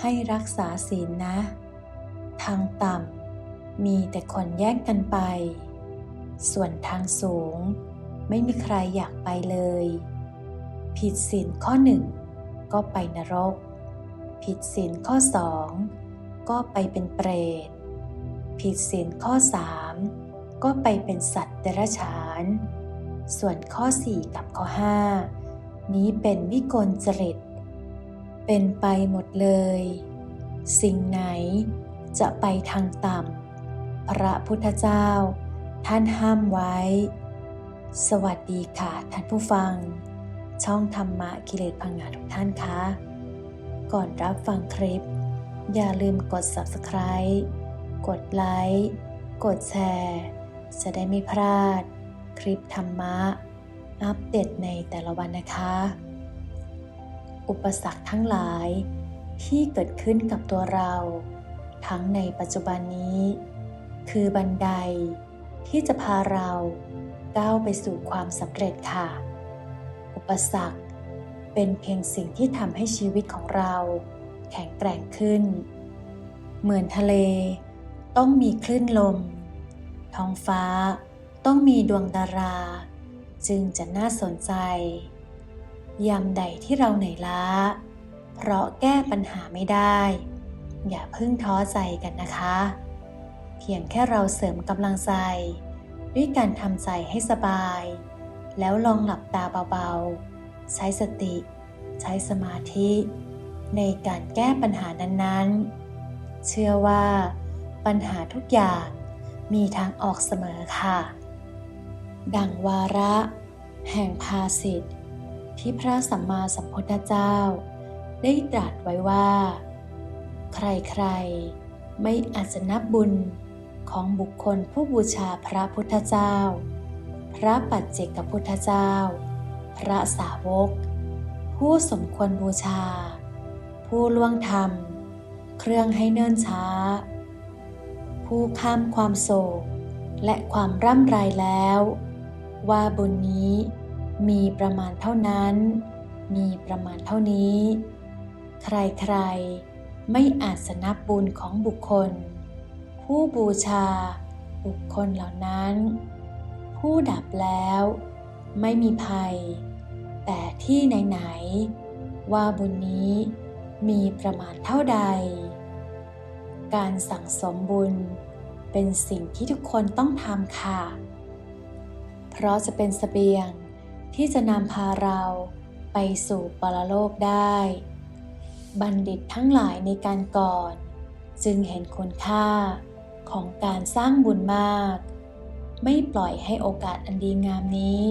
ให้รักษาศีลนะ ทางต่ำมีแต่คนแย่งกันไป ส่วนทางสูงไม่มีใครอยากไปเลย ผิดศีลข้อหนึ่งก็ไปนรก ผิดศีลข้อสองก็ไปเป็นเปรต ผิดศีลข้อสามก็ไปเป็นสัตว์เดรัจฉาน ส่วนข้อ4กับข้อ5นี้เป็นวิกลจริต เป็นไปหมดเลย สิ่งไหนจะไปทางต่ำ พระพุทธเจ้า ท่านห้ามไว้ สวัสดีค่ะท่านผู้ฟัง ช่องธรรมะกิเลสพังงาทุกท่านคะ ก่อนรับฟังคลิป อย่าลืมกด subscribe กดไลค์ กดแชร์ จะได้ไม่พลาด คลิปธรรมะ อัปเดตในแต่ละวันนะคะ อุปสรรคทั้งหลายที่เกิดขึ้นกับตัวเรา ทั้งในปัจจุบันนี้ คือบันไดที่จะพาเราก้าวไปสู่ความสำเร็จค่ะ อุปสรรคเป็นเพียงสิ่งที่ทำให้ชีวิตของเรา แข็งแกร่งขึ้น เหมือนทะเล ต้องมีคลื่นลม ท้องฟ้าต้องมีดวงดารา จึงจะน่าสนใจ ยามใดที่เราเหนื่อยล้า เพราะแก้ปัญหาไม่ได้ อย่าเพิ่งท้อใจกันนะคะ เพียงแค่เราเสริมกำลังใจ ด้วยการทำใจให้สบาย แล้วลองหลับตาเบาๆ ใช้สติ ใช้สมาธิ ในการแก้ปัญหานั้นๆ เชื่อว่า ปัญหาทุกอย่างมีทางออกเสมอค่ะ ดังวาระ แห่งภาสิทธิ ที่พระสัมมาสัมพุทธเจ้า ได้ตรัสไว้ว่า ใครๆ ไม่อาจนับบุญของบุคคลผู้บูชาพระพุทธเจ้า พระปัจเจกพุทธเจ้า พระสาวก ผู้สมควรบูชา ผู้ล่วงธรรม เครื่องให้เนิ่นช้า ผู้ข้ามความโศกและความร่ำไรแล้ว ว่าบุญนี้ มีประมาณเท่านั้น มีประมาณเท่านี้ ใครๆ ไม่อาจสนับบุญของบุคคล ผู้บูชาบุคคลเหล่านั้น ผู้ดับแล้ว ไม่มีภัย แต่ที่ไหนๆว่าบุญนี้มีประมาณเท่าใด การสั่งสมบุญเป็นสิ่งที่ทุกคนต้องทำค่ะ เพราะจะเป็นสเสบียง ที่จะนำพาเราไปสู่ปรโลกได้ บัณฑิตทั้งหลายในการก่อน จึงเห็นคุณค่าของการสร้างบุญมาก ไม่ปล่อยให้โอกาสอันดีงามนี้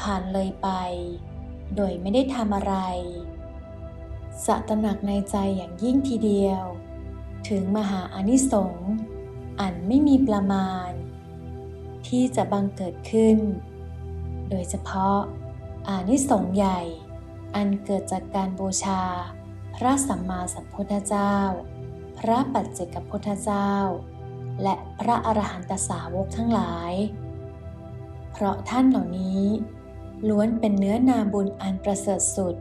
ผ่านเลยไป โดยไม่ได้ทำอะไร สะตระหนักในใจอย่างยิ่งทีเดียว ถึงมหาอานิสงส์อันไม่มีประมาณ ที่จะบังเกิดขึ้น โดยเฉพาะ อานิสงส์ใหญ่ อันเกิดจากการบูชา พระสัมมาสัมพุทธเจ้า พระปัจเจกพุทธเจ้า และพระอรหันตสาวกทั้งหลาย เพราะท่านเหล่านี้ ล้วนเป็นเนื้อนาบุญอันประเสริฐสุด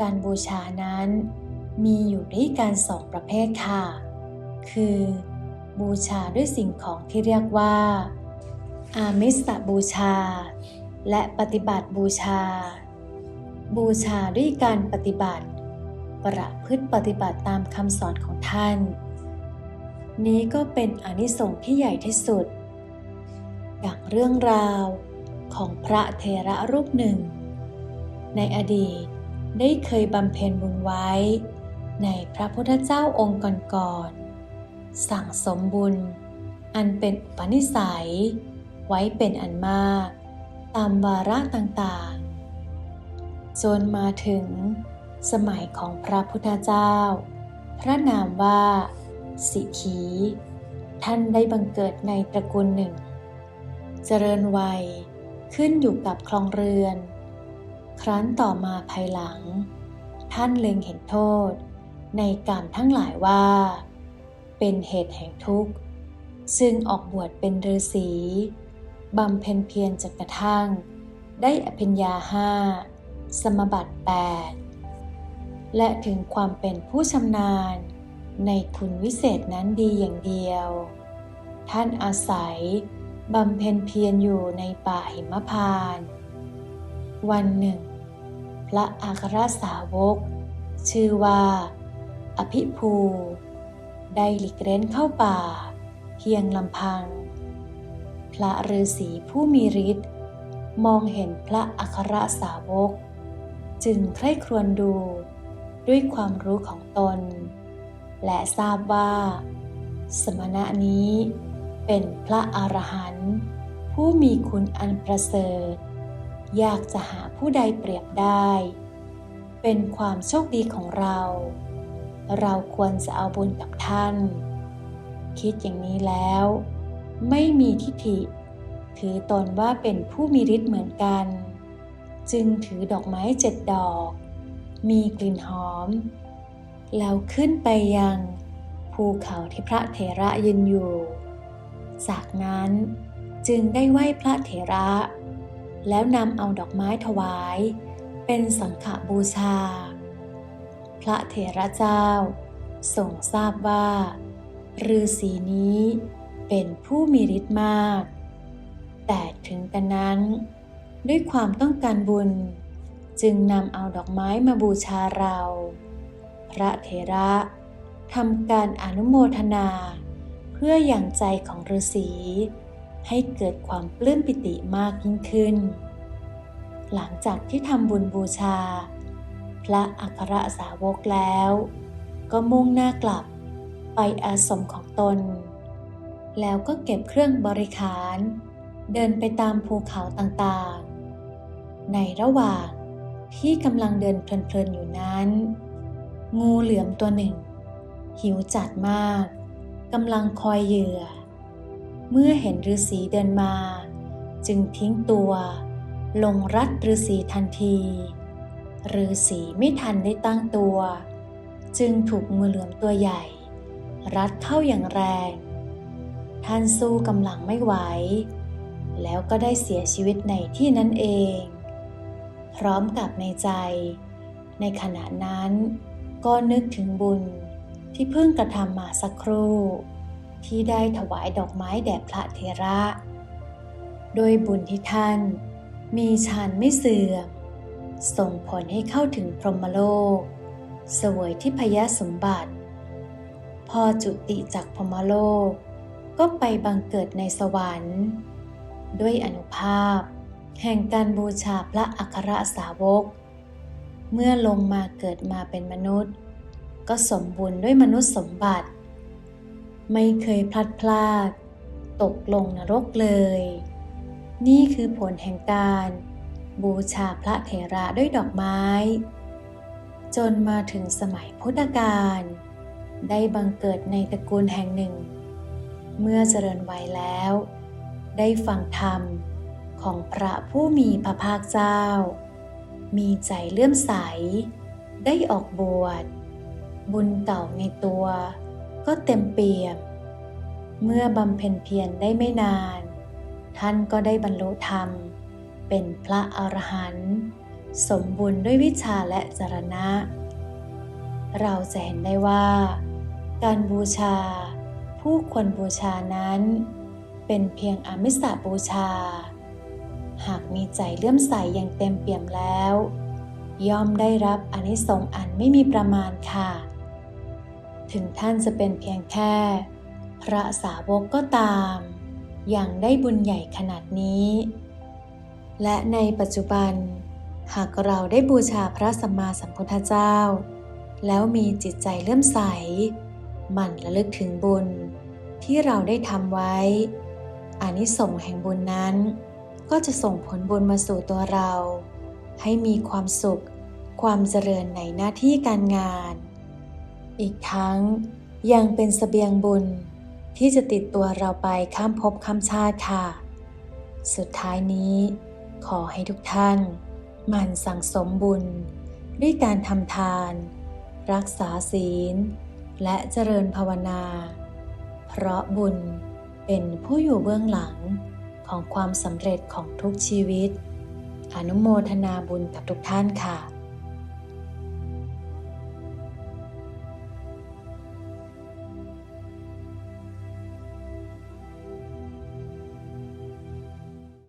การบูชานั้นมีอยู่ด้วยกันสองประเภทค่ะ คือ บูชาด้วยสิ่งของที่เรียกว่า อามิสบูชา และปฏิบัติบูชา บูชาด้วยการปฏิบัติ ประพฤติปฏิบัติตามคำสอนของท่าน นี้ก็เป็นอนิสงส์ที่ใหญ่ที่สุด อย่างเรื่องราวของพระเทระรูปหนึ่ง ในอดีตได้เคยบำเพ็ญบุญไว้ ในพระพุทธเจ้าองค์ก่อนๆสั่งสมบุญ อันเป็นอุปนิสัย ไว้เป็นอันมาก ตามวาระต่างๆ จนมาถึงสมัยของพระพุทธเจ้า พระนามว่า สิขี ท่านได้บังเกิดในตระกูลหนึ่ง เจริญวัยขึ้นอยู่กับคลองเรือน ครั้นต่อมาภายหลัง ท่านเล็งเห็นโทษ ในกรรมทั้งหลายว่า เป็นเหตุแห่งทุกข์ ซึ่งออกบวชเป็นฤาษี บำเพ็ญเพียรจนกระทั่ง ได้อภิญญาห้าสมบัติแปดและถึงความเป็นผู้ชำนาญ ในคุณวิเศษนั้นดีอย่างเดียว ท่านอาศัยบำเพ็ญเพียรอยู่ในป่าหิมพานต์วันหนึ่ง พระอัครสาวก ชื่อว่า อภิภู ได้หลีกเร้นเข้าป่า เพียงลำพัง พระฤาษีผู้มีฤทธิ์มองเห็นพระอัครสาวก จึงใคร่ครวญดูด้วยความรู้ของตน และทราบว่า สมณะนี้เป็นพระอรหันต์ผู้มีคุณอันประเสริฐอยากจะหาผู้ใดเปรียบได้ เป็นความโชคดีของเรา เราควรจะเอาบุญกับท่าน คิดอย่างนี้แล้ว ไม่มีทิฏฐิ ถือตนว่าเป็นผู้มีฤทธิ์เหมือนกัน จึงถือดอกไม้เจ็ดดอก มีกลิ่นหอม แล้วขึ้นไปยังภูเขาที่พระเถระยืนอยู่ จากนั้นจึงได้ไหว้พระเถระ แล้วนำเอาดอกไม้ถวาย เป็นสังฆบูชา พระเถระเจ้าทรงทราบว่าฤาษีนี้ เป็นผู้มีฤทธิ์มาก แต่ถึงกระนั้น ด้วยความต้องการบุญจึงนำเอาดอกไม้มาบูชาเรา พระเถระทำการอนุโมทนา เพื่ออย่างใจของฤาษีให้เกิดความปลื้มปิติมากยิ่งขึ้น หลังจากที่ทำบุญบูชา พระอัครสาวกแล้ว ก็มุ่งหน้ากลับไปอาสมของตน แล้วก็เก็บเครื่องบริขาร เดินไปตามภูเขาต่างๆ ในระหว่างที่กำลังเดินเพลินๆอยู่นั้น งูเหลือมตัวหนึ่ง หิวจัดมากกำลังคอยเหยื่อ เมื่อเห็นฤาษีเดินมา จึงทิ้งตัว ลงรัดฤาษีทันทีฤาษีไม่ทันได้ตั้งตัว จึงถูกงูเหลือมตัวใหญ่ รัดเข้าอย่างแรง ท่านสู้กำลังไม่ไหว แล้วก็ได้เสียชีวิตในที่นั้นเอง พร้อมกับในใจ ในขณะนั้น ก็นึกถึงบุญที่เพิ่งกระทำมาสักครู่ ที่ได้ถวายดอกไม้แด่พระเทระ โดยบุญที่ท่านมีฌานไม่เสื่อม ส่งผลให้เข้าถึงพรหมโลกสวยที่พยสมบัติ พอจุติจากพรหมโลก ก็ไปบังเกิดในสวรรค์ ด้วยอนุภาพ แห่งการบูชาพระอัครสาวก เมื่อลงมาเกิดมาเป็นมนุษย์ ก็สมบูรณ์ด้วยมนุษย์สมบัติ ไม่เคยพลัดพรากตกลงนรกเลย นี่คือผลแห่งการ บูชาพระเถระด้วยดอกไม้ จนมาถึงสมัยพุทธกาลได้บังเกิดในตระกูลแห่งหนึ่ง เมื่อเจริญวัยแล้ว ได้ฟังธรรมของพระผู้มีพระภาคเจ้า มีใจเลื่อมใส ได้ออกบวช บุญเก่าในตัว ก็เต็มเปี่ยม เมื่อบำเพ็ญเพียรได้ไม่นาน ท่านก็ได้บรรลุธรรม เป็นพระอรหันต์สมบูรณ์ด้วยวิชาและจรณะ เราจะเห็นได้ว่า การบูชา ผู้ควรบูชานั้น เป็นเพียงอมิสาบูชา หากมีใจเลื่อมใสอย่างเต็มเปี่ยมแล้ว ย่อมได้รับอนิสงส์อันไม่มีประมาณค่ะ ถึงท่านจะเป็นเพียงแค่ พระสาวกก็ตามอย่างได้บุญใหญ่ขนาดนี้ และในปัจจุบัน หากเราได้บูชาพระสัมมาสัมพุทธเจ้า แล้วมีจิตใจเลื่อมใส หมั่นระลึกถึงบุญที่เราได้ทำไว้ อานิสงส์แห่งบุญนั้น ก็จะส่งผลบุญมาสู่ตัวเรา ให้มีความสุข ความเจริญในหน้าที่การงาน อีกทั้งยังเป็นสเสบียงบุญที่จะติดตัวเราไปข้ามภพข้ามชาติค่ะ สุดท้ายนี้ขอให้ทุกท่านหมั่นสั่งสมบุญ ด้วยการทำทาน รักษาศีล และเจริญภาวนา เพราะบุญเป็นผู้อยู่เบื้องหลังของความสำเร็จของทุกชีวิต อนุโมทนาบุญกับทุกท่านค่ะ